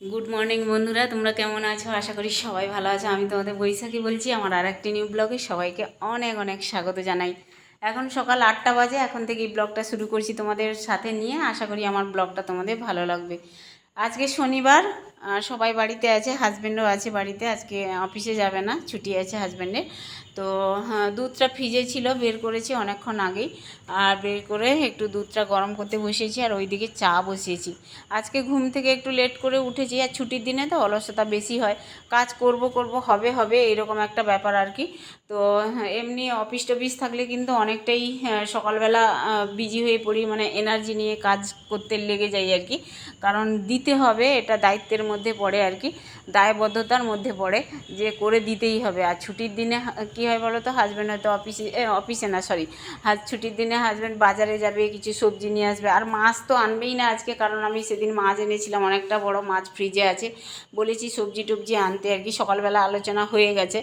Good morning বন্ধুরা। তোমরা কেমন আছো? আশা করি সবাই ভালো আছো। আমি তোমাদের বৈশাখী বলছি। আমার আর একটি নিউ ব্লগে সবাইকে অনেক অনেক স্বাগত জানাই। এখন সকাল আটটা বাজে। এখন থেকে এই ব্লগটা শুরু করছি তোমাদের সাথে নিয়ে। আশা করি আমার ব্লগটা তোমাদের ভালো লাগবে। আজকে শনিবার। সবাই বাড়িতে আছে হাজব্যান্ডও আছে বাড়িতে আজকে অফিসে যাবে না ছুটি আছে হাজব্যান্ডের তো হ্যাঁ, দুধটা ফ্রিজে ছিল বের করেছি অনেকক্ষণ আগেই। আর বের করে একটু দুধটা গরম করতে বসিয়েছি আর ওইদিকে চা বসিয়েছি। আজকে ঘুম থেকে একটু লেট করে উঠেছি আর ছুটির দিনে তো অলসতা বেশি হয়। কাজ করব করব হবে হবে এরকম একটা ব্যাপার আর কি। তো হ্যাঁ, এমনি অফিস টফিস থাকলে কিন্তু অনেকটাই হ্যাঁ, সকালবেলা বিজি হয়ে পড়ি মানে এনার্জি নিয়ে কাজ করতে লেগে যাই আর কি। কারণ দিতে হবে এটা দায়িত্বের মধ্যে পড়ে আর কি, দায়বদ্ধতার মধ্যে পড়ে যে করে দিতেই হবে। আর ছুটির দিনে কী হয় বলো তো হাজব্যান্ড হয়তো অফিসে অফিসে না সরি হাজ, ছুটির দিনে হাজব্যান্ড বাজারে যাবে, কিছু সবজি নিয়ে আসবে। আর মাছ তো আনবেই না আজকে, কারণ আমি সেদিন মাছ এনেছিলাম, অনেকটা বড় মাছ ফ্রিজে আছে। বলেছি সবজি টবজি আনতে আর কি, সকালবেলা আলোচনা হয়ে গেছে।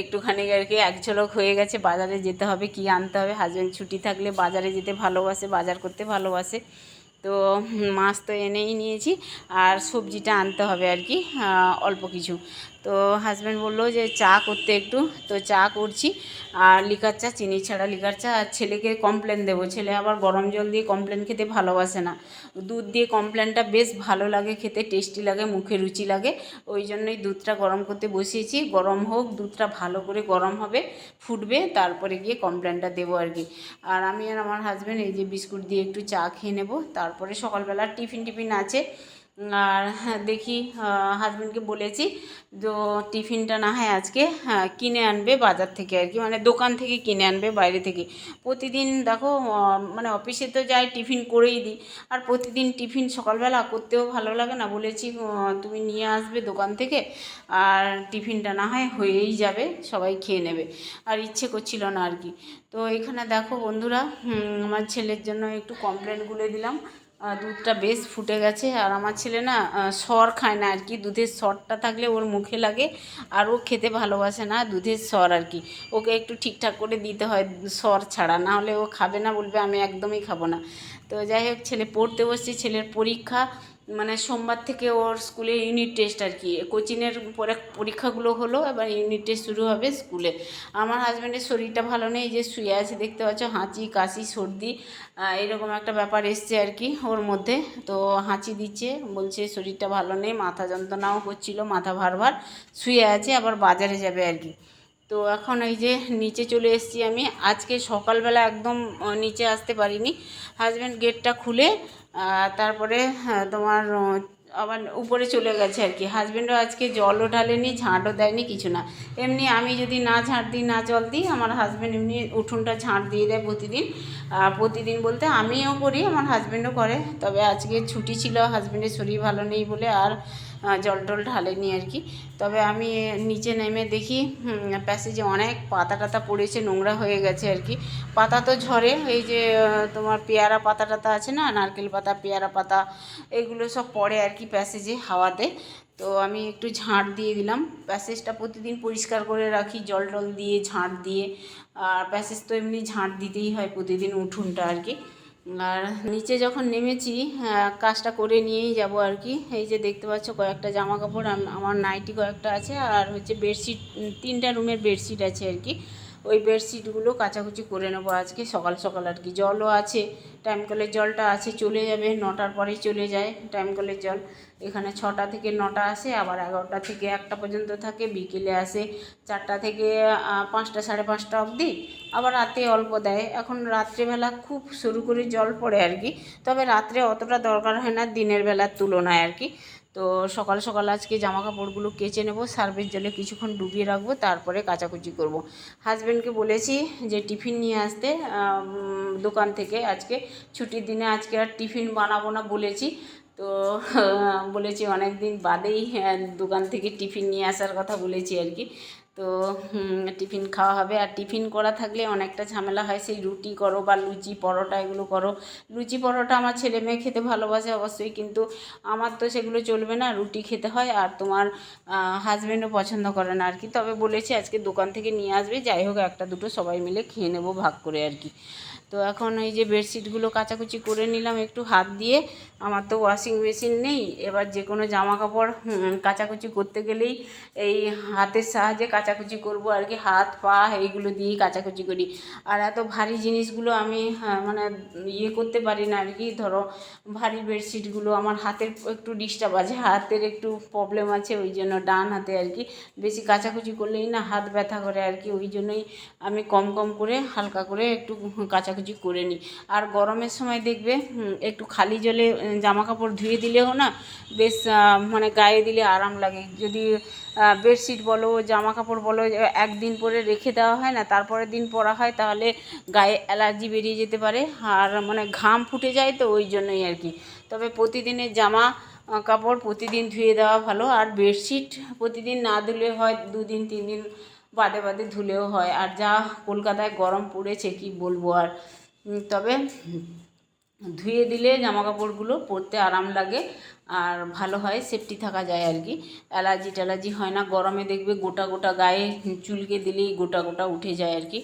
একটুখানি আর কি, এক ঝলক হয়ে গেছে, বাজারে যেতে হবে, কি আনতে হবে? হাজব্যান্ড ছুটি থাকলে বাজারে যেতে ভালোবাসে, বাজার করতে ভালোবাসে। তো মাছ তো এনেই নিয়েছি আর সবজিটা আনতে হবে আর কি অল্প কিছু। তো হাজব্যান্ড বলল যে চা করতে একটু, তো চা করছি। আর লিকার চা চিনি ছাড়া লিকার চা। আর ছেলেকে কমপ্লেন দেবো। ছেলে আবার গরম জল দিয়ে কমপ্লেন খেতে ভালোবাসে না। দুধ দিয়ে কমপ্লেনটা বেশ ভালো লাগে খেতে টেস্টি লাগে, মুখে রুচি লাগে। ওই জন্যই দুধটা গরম করতে বসিয়েছি। গরম হোক, দুধটা ভালো করে গরম হবে, ফুটবে, তারপরে গিয়ে কমপ্লেনটা দেবো আর কি। আর আমি আর আমার হাজব্যান্ড এই যে বিস্কুট দিয়ে একটু চা খেয়ে নেব। তারপরে সকালবেলা টিফিন টিফিন আছে। আর হ্যাঁ, দেখি হাজব্যান্ডকে বলেছি তো টিফিনটা না হয় আজকে হ্যাঁ, কিনে আনবে বাজার থেকে আর কি মানে দোকান থেকে কিনে আনবে বাইরে থেকে। প্রতিদিন দেখো মানে অফিসে তো যাই টিফিন করেই দিই। আর প্রতিদিন টিফিন সকালবেলা করতেও ভালো লাগে না। বলেছি তুমি নিয়ে আসবে দোকান থেকে আর টিফিনটা না হয় হয়েই যাবে সবাই খেয়ে নেবে। আর ইচ্ছে করছিল না আর কি। তো এখানে দেখো বন্ধুরা আমার ছেলের জন্য একটু কমপ্লেন গুলে দিলাম। দুধটা বেশ ফুটে গেছে। আর আমার ছেলে না সর খায় না আর কি দুধের সরটা থাকলে ওর মুখে লাগে আর ও খেতে ভালোবাসে না দুধের সর আর কি ওকে একটু ঠিকঠাক করে দিতে হয় সর ছাড়া, না হলে ও খাবে না, বলবে আমি একদমই খাব না। তো যাই হোক, ছেলে পড়তে বসছি। ছেলের পরীক্ষা মানে সোমবার থেকে ওর স্কুলে ইউনিট টেস্ট আর কি। কোচিংয়ের পরে পরীক্ষাগুলো হলো, এবার ইউনিট টেস্ট শুরু হবে স্কুলে। আমার হাজব্যান্ডের শরীরটা ভালো নেই যে শুয়ে আছে, দেখতে পাচ্ছ, হাঁচি, কাশি, সর্দি এরকম একটা ব্যাপার এসছে আর কি ওর মধ্যে। তো হাঁচি দিচ্ছে, বলছে শরীরটা ভালো নেই, মাথা যন্ত্রণাও করছিল, মাথা ভার ভার শুয়ে আছে, আবার বাজারে যাবে আর কি। তো এখন এই যে নিচে চলে এসেছি আমি। আজকে সকালবেলা একদম নিচে আসতে পারিনি। হাজব্যান্ড গেটটা খুলে তারপরে হ্যাঁ, তোমার আবার উপরে চলে গেছে আর কি। হাজব্যান্ডও আজকে জলও ঢালেনি ঝাঁটও দেয়নি কিছু না। এমনি আমি যদি না ঝাঁট দিই না জল দিই আমার হাজব্যান্ড এমনি উঠোনটা ঝাঁট দিয়ে দেয় প্রতিদিন। প্রতিদিন বলতে আমিও করি আমার হাজব্যান্ডও করে। তবে আজকে ছুটি ছিল হাজব্যান্ডের শরীর ভালো নেই বলে আর জল টল ঢালেনি আর কি। তবে আমি নিচে নেমে দেখি প্যাসেজে অনেক পাতা টাতা পড়েছে, নোংরা হয়ে গেছে আর কি। পাতা তো ঝরে, এই যে তোমার পেয়ারা পাতা টাতা আছে না, নারকেল পাতা, পেয়ারা পাতা, এগুলো সব পড়ে আর কি প্যাসেজে হাওয়াতে। তো আমি একটু ঝাঁট দিয়ে দিলাম। প্যাসেজটা প্রতিদিন পরিষ্কার করে রাখি, জল টল দিয়ে, ঝাঁট দিয়ে। আর প্যাসেজ তো এমনি ঝাঁট দিতেই হয় প্রতিদিন উঠোনটা আর কি। আর নিচে যখন নেমেছি কাজটা করে নিয়েই যাব আর কি। এই যে দেখতে পাচ্ছ কয়েকটা জামা কাপড় আমার নাইটি কয়েকটা আছে আর হচ্ছে বেডশিট তিনটা রুমের বেডশিট আছে আর কি। ওই বেডশিটগুলো কাচাকুচি করে নেব আজকে, সকাল সকাল আর কি। জলও আছে টাইম কলের জলটা আছে চলে যাবে, নটার পরেই চলে যায় টাইম কলের জল। এখানে ছটা থেকে নটা আসে, আবার এগারোটা থেকে একটা পর্যন্ত থাকে, বিকেলে আসে চারটা থেকে পাঁচটা, সাড়ে পাঁচটা অবধি। আবার রাতে অল্প দেয়। এখন রাত্রেবেলা খুব শুরু করে জল পড়ে আর কি। তবে রাত্রে অতটা দরকার হয় না, দিনের বেলার তুলনায় আর কি। তো সকাল সকাল আজকে জামা কাপড়গুলো কেচে নেব সার্ভের জলে কিছুক্ষণ ডুবিয়ে রাখব তারপরে কাচাকুচি করব। হাজব্যান্ডকে বলেছি যে টিফিন নিয়ে আসতে দোকান থেকে আজকে ছুটির দিনে আজকে আর টিফিন বানাবো না বলেছি তো বলেছি অনেক দিন বাদেই হ্যাঁ, দোকান থেকে টিফিন নিয়ে আসার কথা বলেছি আর কি তো টিফিন খাওয়া হবে। আর টিফিন করা থাকলে অনেকটা ঝামেলা হয়। সেই রুটি করো বা লুচি, পরোটা এগুলো করো। লুচি, পরোটা আমার ছেলে মেয়ে খেতে ভালোবাসে অবশ্যই। কিন্তু আমার তো সেগুলো চলবে না, রুটি খেতে হয়। আর তোমার হাজব্যান্ডও পছন্দ করে না আর কি। তবে বলেছি আজকে দোকান থেকে নিয়ে আসবে। যাই হোক, একটা দুটো সবাই মিলে খেয়ে নেব ভাগ করে আর কি। তো এখন এই যে বেডশিটগুলো কাচাকুচি করে নিলাম একটু হাত দিয়ে। আমার তো ওয়াশিং মেশিন নেই। এবার যে কোনো জামা কাপড় কাচাকুচি করতে গেলেই এই হাতের সাহায্যে কাচাকুচি করব আর কি। হাত পা এইগুলো দিয়েই কাচাকুচি করি। আর এত ভারী জিনিসগুলো আমি হ্যাঁ, মানে ইয়ে করতে পারি না আর কি। ধরো ভারী বেডশিটগুলো আমার হাতের একটু ডিস্টার্ব আছে হাতের একটু প্রবলেম আছে ওই জন্য ডান হাতে আর কি। বেশি কাচাকুচি করলেই না হাত ব্যথা করে আর কি। ওই জন্যই আমি কম কম করে হালকা করে একটু কাচাকুচি করে নিই। আর গরমের সময় দেখবে একটু খালি জলে জামা কাপড় ধুয়ে দিলেও না বেশ মানে গায়ে দিলে আরাম লাগে। যদি বেডশিট বলো জামা কাপড় বলো একদিন পরে রেখে দেওয়া হয় না, তারপরের দিন পরা হয়, তাহলে গায়ে অ্যালার্জি বেরিয়ে যেতে পারে। আর মানে ঘাম ফুটে যায় তো ওই জন্যই আর কি। তবে প্রতিদিনের জামা কাপড় প্রতিদিন ধুয়ে দেওয়া ভালো। আর বেডশিট প্রতিদিন না ধুলে হয় দুদিন, তিন দিন বাদে বাদে ধুলেও হয়। আর যা কলকাতায় গরম পড়েছে, কি বলব আর? তবে ধুয়ে দিলে জামা কাপড়গুলো পরতে আরাম লাগে আর ভালো হয় সেফটি থাকা যায় আর কি। অ্যালার্জি ট্যালার্জি হয় না, গরমে দেখবে গোটা গোটা গায়ে চুলকে দিলেই গোটা গোটা উঠে যায় আর কি।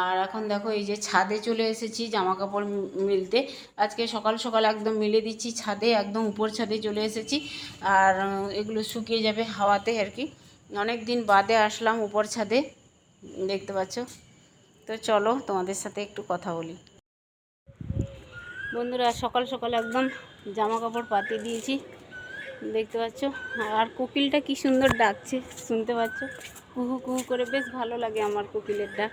আর এখন দেখো এই যে ছাদে চলে এসেছি জামা কাপড় মিলতে। আজকে সকাল সকাল একদম মিলে দিচ্ছি ছাদে, একদম উপর ছাদে চলে এসেছি। আর এগুলো শুকিয়ে যাবে হাওয়াতে আর কি। অনেক দিন বাদে আসলাম উপর ছাদে, দেখতে পাচ্ছ। তো চলো তোমাদের সাথে একটু কথা বলি। বন্ধুরা, সকাল সকাল একদম জামা কাপড় পাতিয়ে দিয়েছি, দেখতে পাচ্ছ। আর কোকিলটা কি সুন্দর ডাকছে, শুনতে পাচ্ছ? কুহু কুহু করে, বেশ ভালো লাগে আমার কোকিলের ডাক।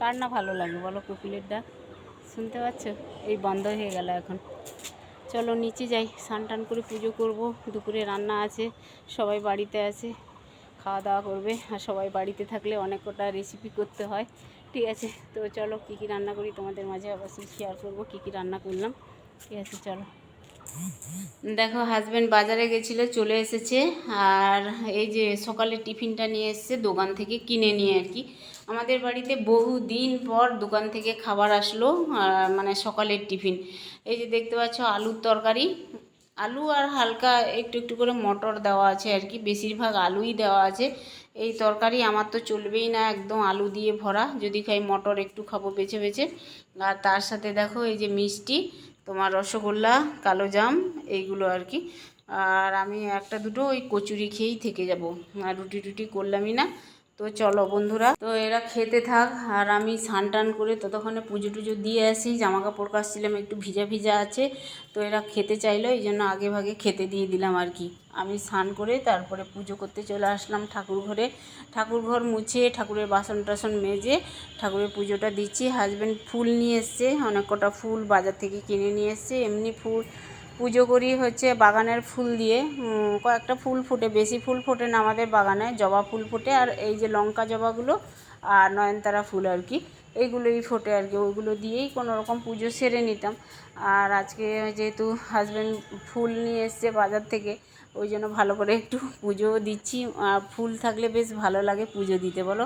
কার না ভালো লাগে বলো কোকিলের ডাক? শুনতে পাচ্ছ? এই বন্ধ হয়ে গেল এখন। চলো নিচে যাই, স্নান টান করে পুজো করব, দুপুরে রান্না আছে, সবাই বাড়িতে আছে। খাওয়া দাওয়া করবে আর সবাই বাড়িতে থাকলে অনেক কটা রেসিপি করতে হয়। ঠিক আছে, তো চলো কী কী রান্না করি তোমাদের মাঝে অবশ্যই শেয়ার করব কী কী রান্না করলাম। ঠিক আছে, চলো। দেখো হাজব্যান্ড বাজারে গেছিল, চলে এসেছে আর এই যে সকালে টিফিনটা নিয়ে এসেছে দোকান থেকে কিনে নিয়ে আর কি। আমাদের বাড়িতে বহু দিন পর দোকান থেকে খাবার আসলো মানে সকালের টিফিন। এই যে দেখতে পাচ্ছ আলুর তরকারি আলু আর হালকা একটু একটু করে মটর দেওয়া আছে আর কি। বেশিরভাগ আলুই দেওয়া আছে। এই তরকারি আমার তো চলবেই না একদম আলু দিয়ে ভরা। যদি খাই মটর একটু খাব বেছে বেছে। আর তার সাথে দেখো এই যে মিষ্টি, তোমার রসগোল্লা, কালো জাম, এইগুলো আর কি। আর আমি একটা দুটো ওই কচুরি খেয়েই থেকে যাব। আর রুটি টুটি করলামই না। তো চলো বন্ধুরা, তো এরা খেতে থাক, আর আমি স্নান টান করে ততক্ষণে পুজো টুজো দিয়ে আসি। জামা কাপড় কাচছিলাম, একটু ভিজা ভিজা আছে, তো এরা খেতে চাইলো, এই জন্য আগে ভাগে খেতে দিয়ে দিলাম আর কি। আমি স্নান করে তারপরে পুজো করতে চলে আসলাম ঠাকুর ঘরে। ঠাকুর ঘর মুছে ঠাকুরের বাসন টাসন মেজে ঠাকুরের পুজোটা দিচ্ছি। হাজব্যান্ড ফুল নিয়ে এসছে, অনেক কটা ফুল বাজার থেকে কিনে নিয়ে এসছে, এমনি ফুল পুজো করি হচ্ছে বাগানের ফুল দিয়ে। কয়েকটা ফুল ফোটে, বেশি ফুল ফোটে না আমাদের বাগানে, জবা ফুল ফোটে আর এই যে লঙ্কা জবাগুলো আর নয়নতারা ফুল আর কি এইগুলোই ফোটে আর কি, ওইগুলো দিয়েই কোনো রকম পুজো সেরে নিতাম। আর আজকে যেহেতু হাজব্যান্ড ফুল নিয়ে এসছে বাজার থেকে ওই জন্য ভালো করে একটু পুজো দিচ্ছি। ফুল থাকলে বেশ ভালো লাগে পুজো দিতে, বলো?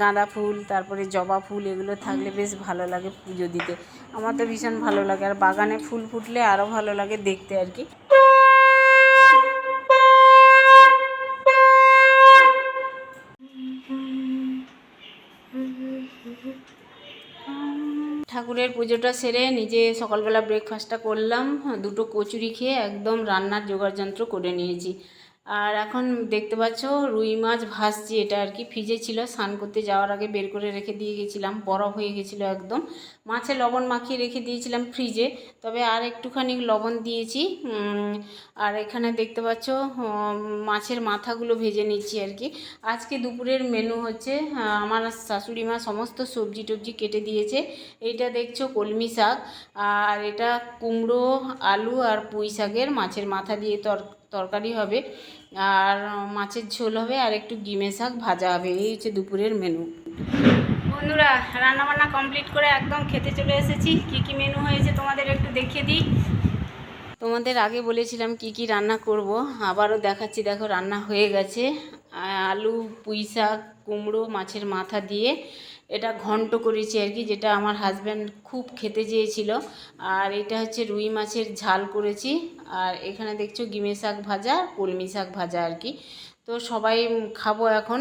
গাঁদা ফুল, তারপরে জবা ফুল, এগুলো থাকলে বেশ ভালো লাগে পুজো দিতে। আমার তো ভীষণ ভালো লাগে। আর বাগানে ফুল ফুটলে আরও ভালো লাগে দেখতে আর কি। ঠাকুরের পুজোটা সেরে নিজে সকালবেলা ব্রেকফাস্টটা করলাম। দুটো কচুরি খেয়ে একদম রান্নার জোগাড় যন্ত্র করে নিয়েছি। আর এখন দেখতে পাচ্ছ রুই মাছ ভাসছি এটা আর কি ফ্রিজে ছিল, স্নান করতে যাওয়ার আগে বের করে রেখে দিয়ে গেছিলাম, বরফ হয়ে গেছিল একদম। মাছে লবণ মাখিয়ে রেখে দিয়েছিলাম ফ্রিজে তবে আর একটুখানি লবণ দিয়েছি আর এখানে দেখতে পাচ্ছ মাছের মাথাগুলো ভেজে নিচ্ছি আর কি। আজকে দুপুরের মেনু হচ্ছে আমার শাশুড়ি মা সমস্ত সবজি টবজি কেটে দিয়েছে, এইটা দেখছ কলমি শাক, আর এটা কুমড়ো, আলু আর পুঁই শাকের মাছের মাথা দিয়ে তর, তরকারি হবে। আর মাছের ঝোল হবে আর একটু গিমে শাক ভাজা হবে। এই হচ্ছে দুপুরের মেনু বন্ধুরা, রান্নাবান্না কমপ্লিট করে একদম খেতে চলে এসেছি। কি কি মেনু হয়েছে তোমাদের একটু দেখিয়ে দিই। তোমাদের আগে বলেছিলাম কি কি রান্না করব, আবারও দেখাচ্ছি, দেখো রান্না হয়ে গেছে। আলু, পুঁই শাক, কুমড়ো, মাছের মাথা দিয়ে এটা ঘন্ট করেছি আর কি, যেটা আমার হাজব্যান্ড খুব খেতে চেয়েছিল। আর এটা হচ্ছে রুই মাছের ঝাল করেছি। আর এখানে দেখছ গিমে শাক ভাজা, কলমি শাক ভাজা আর কি। তো সবাই খাব এখন।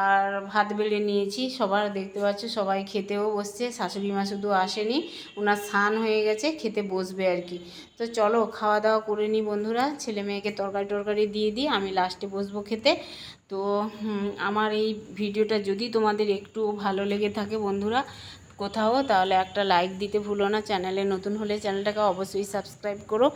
আর ভাত বেড়ে নিয়েছি, সবার দেখতে পাচ্ছ সবাই খেতেও বসছে, শাশুড়ি মা শুধু আসেনি ওনার স্নান হয়ে গেছে, খেতে বসবে আর কি। তো চলো খাওয়া দাওয়া করে নিই বন্ধুরা, ছেলে মেয়েকে তরকারি টরকারি দিয়ে দিই, আমি লাস্টে বসবো খেতে। তো আমার এই ভিডিওটা যদি তোমাদের একটু ভালো লেগে থাকে বন্ধুরা কোথাও, তাহলে একটা লাইক দিতে ভুলো না। চ্যানেলে নতুন হলে চ্যানেলটাকে অবশ্যই সাবস্ক্রাইব করো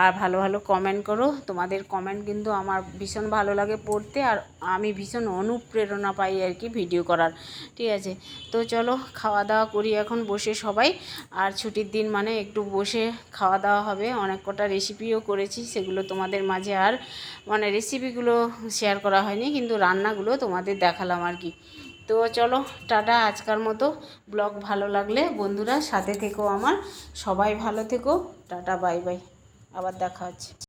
আর ভালো ভালো কমেন্ট করো। তোমাদের কমেন্ট কিন্তু আমার ভীষণ ভালো লাগে পড়তে আর আমি ভীষণ অনুপ্রেরণা পাই আর কি ভিডিও করার। ঠিক আছে? তো চলো খাওয়া দাওয়া করি এখন বসে সবাই। আর ছুটির দিন মানে একটু বসে খাওয়া দাওয়া হবে। অনেক কটা রেসিপিও করেছি, সেগুলো তোমাদের মাঝে আর মানে রেসিপিগুলো শেয়ার করা হয়নি, কিন্তু রান্নাগুলো তোমাদের দেখালাম আর কি। তো চলো, টাটা, আজকার মতো ব্লগ ভালো লাগলে বন্ধুরা সাথে থেকো আমার। সবাই ভালো থেকো, টাটা, বাই বাই। আবার দেখা হচ্ছে।